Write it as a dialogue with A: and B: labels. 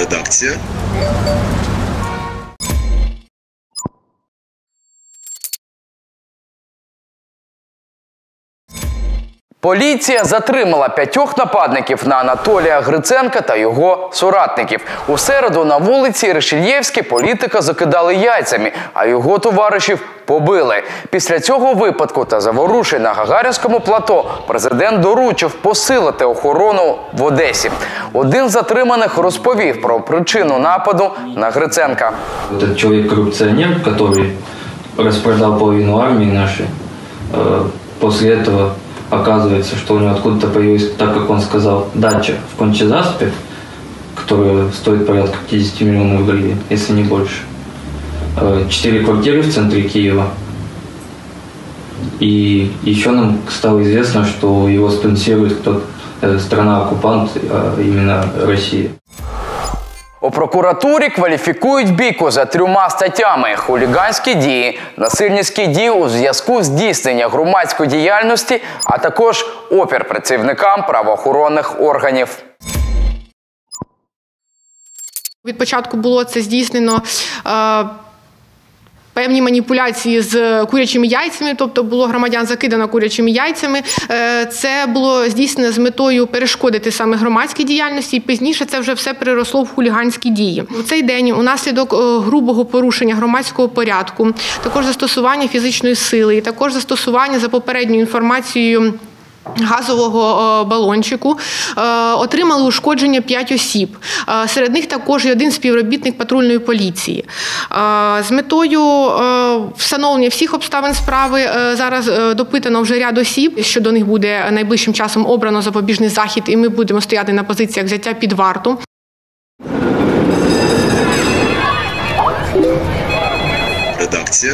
A: редакція.
B: Поліція затримала п'ятьох нападників на Анатолія Гриценка та його соратників. У середу на вулиці Решельєвській політика закидали яйцями, а його товаришів побили. Після цього випадку та заворушень на Гагарінському плато президент доручив посилити охорону в Одесі. Один з затриманих розповів про причину нападу на Гриценка.
C: Этот человек-коррупционер, который распродал половину армии нашей, э, после этого оказывается, что у него откуда-то появилась, так как он сказал, дача в Кончезаспе, которая стоит порядка 50 миллионов гривен, если не больше. Э, Четыре квартиры в центре Киева. И еще нам стало известно, что его спонсирует кто страна-оккупант, а именно Россия.
B: У прокуратурі кваліфікують бійку за трьома статтями: хуліганські дії, насильницькі дії у зв'язку з здійсненням громадської діяльності, а також опір працівникам правоохоронних органів.
D: Від початку було це здійснено. Е, Певні маніпуляції з курячими яйцями, тобто було громадян закидано курячими яйцями. Е, Це було здійснено з метою перешкодити саме громадській діяльності, і пізніше це вже все переросло в хуліганські дії. У цей день унаслідок е, грубого порушення громадського порядку, також застосування фізичної сили, і також застосування за попередньою інформацією. Газового е, балончику е, отримали ушкодження 5 осіб. Е, Серед них також і один співробітник патрульної поліції. З метою встановлення всіх обставин справи зараз допитано вже ряд осіб. Щодо них буде найближчим часом обрано запобіжний захід, і ми будемо стояти на позиціях взяття під варту.
A: Редакція.